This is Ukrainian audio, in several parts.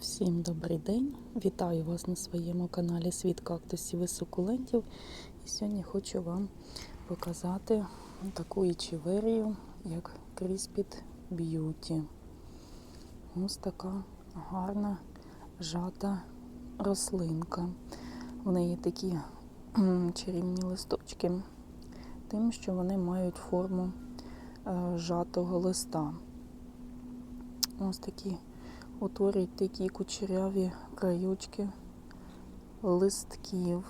Всім добрий день! Вітаю вас на своєму каналі Світ кактусів і сукулентів. І сьогодні хочу вам показати таку ічіверію, як Crispit Beauty. Ось така гарна жата рослинка. В неї такі чарівні листочки, тим, що вони мають форму е, жатого листа. Ось такі утворюють такі кучеряві краючки листків.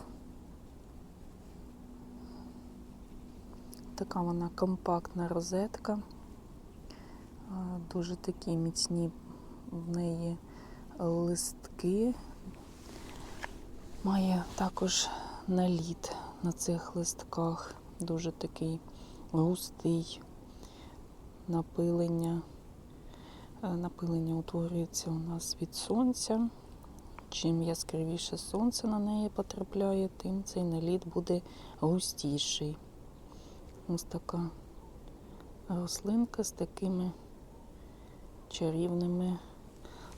Така вона компактна розетка. Дуже такі міцні в неї листки. Має також наліт на цих листках. Дуже такий густий напилення. Е, Напилення утворюється у нас від сонця. Чим яскравіше сонце на неї потрапляє, тим цей наліт буде густіший. Ось така рослинка з такими чарівними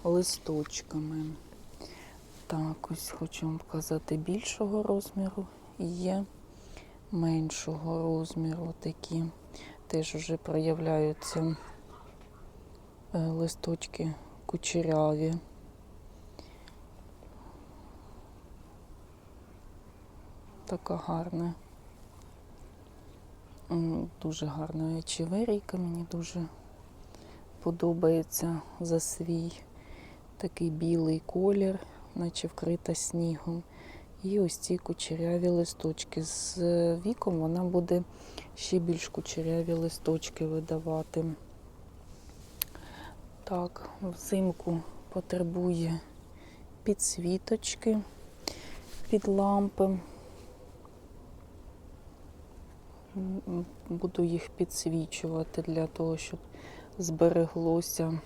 листочками. Так, ось хочу вам показати більшого розміру. Є меншого розміру такі. Теж вже проявляються листочки кучеряві. Така гарна. Дуже гарна чеверійка, мені дуже подобається за свій такий білий колір, наче вкрита снігом. І ось ці кучеряві листочки. З віком вона буде ще більш кучеряві листочки видавати. Так, взимку потребує підсвіточки під лампи. Буду їх підсвічувати для того, щоб збереглося,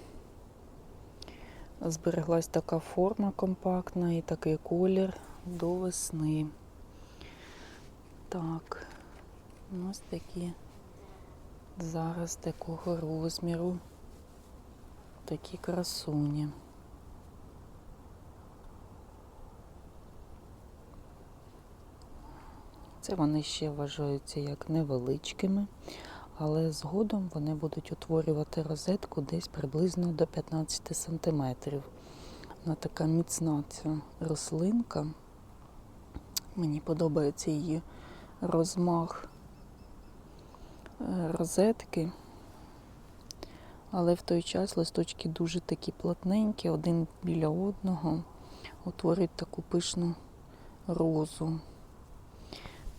збереглась така форма компактна і такий колір до весни. Так, ось такі зараз такого розміру такі красуні. Це вони ще вважаються як невеличкими, але згодом вони будуть утворювати розетку десь приблизно до 15 см. Вона така міцна ця рослинка. Мені подобається її розмах е, розетки. Але в той час листочки дуже такі плотненькі, один біля одного, утворюють таку пишну розу.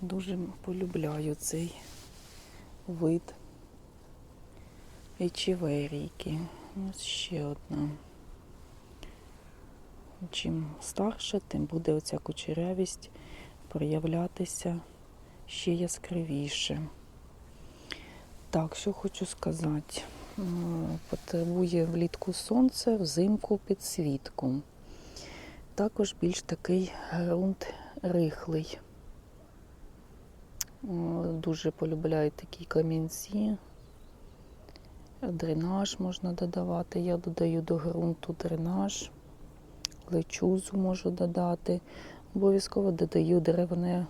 Дуже полюбляю цей вид ечіверійки. Ось ще одна. Чим старше, тим буде оця кучерявість проявлятися ще яскравіше. Так, що хочу сказати. М, Потребує влітку сонце, взимку підсвітку. Також більш такий ґрунт рихлий. Дуже полюбляють такі камінці. Дренаж можна додавати. Я додаю до ґрунту дренаж, лечузу можу додати. Обов'язково додаю деревне,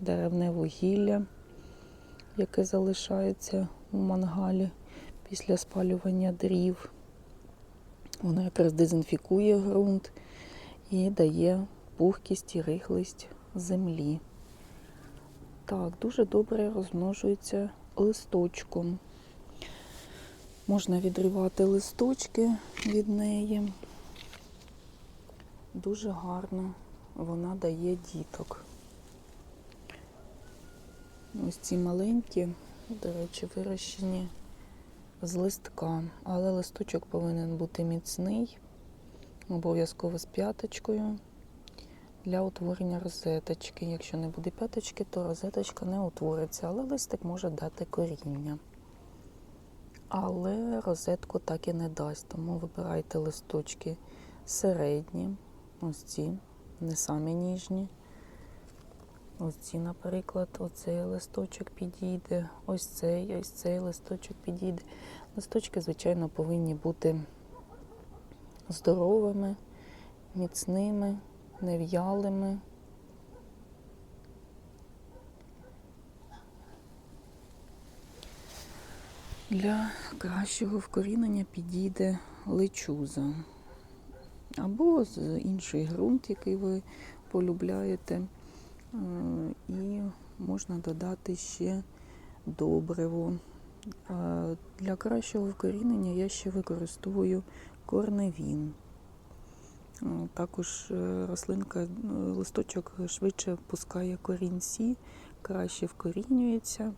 деревне вугілля, яке залишається у мангалі після спалювання дрів. Воно якраз дезінфікує ґрунт і дає пухкість і рихлість землі. Так, дуже добре розмножується листочком. Можна відривати листочки від неї. Дуже гарно вона дає діток. Ось ці маленькі, до речі, вирощені з листка, але листочок повинен бути міцний, обов'язково з п'яточкою для утворення розеточки. Якщо не буде п'яточки, то розеточка не утвориться, але листик може дати коріння. Але розетку так і не дасть, тому вибирайте листочки середні, ось ці, не самі ніжні. Ось ці, наприклад, оцей листочок підійде, ось цей, ось цей листочок підійде. Листочки, звичайно, повинні бути здоровими, міцними, нев'ялими. Для кращого вкорінення підійде лечуза. Або з інший ґрунт, який ви полюбляєте. Е, І можна додати ще добриво. Е, Для кращого вкорінення я ще використовую корневін. Е, Також рослинка, листочок швидше пускає корінці, краще вкорінюється.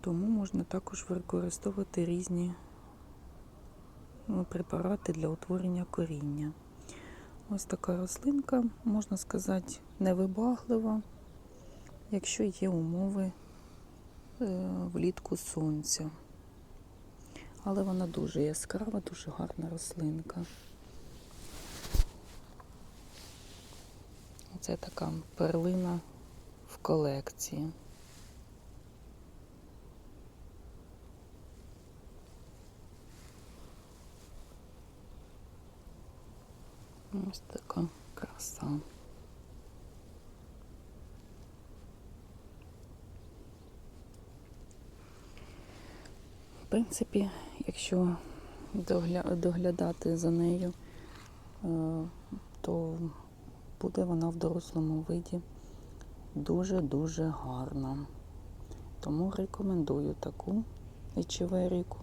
Тому можна також використовувати різні ну, препарати для утворення коріння. Ось така рослинка, можна сказати, невибаглива, якщо є умови е, влітку сонця. Але вона дуже яскрава, дуже гарна рослинка. Це така перлина в колекції. Ось така краса. В принципі, якщо доглядати за нею, е, то буде вона в дорослому виді дуже-дуже гарна. Тому рекомендую таку ечеверіку.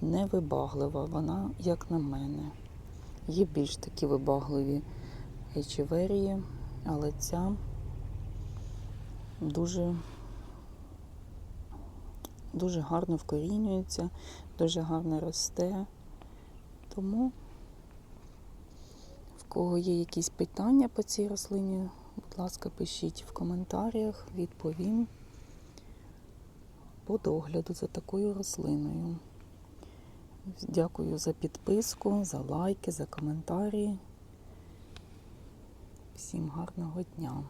Невибаглива вона, як на мене. Є більш такі вибагливі ечеверії, але ця дуже, дуже гарно вкорінюється, дуже гарно росте. Тому, в кого є якісь питання по цій рослині, будь ласка, пишіть в коментарях, відповім по догляду за такою рослиною. Дякую за підписку, за лайки, за коментарі. Всім гарного дня!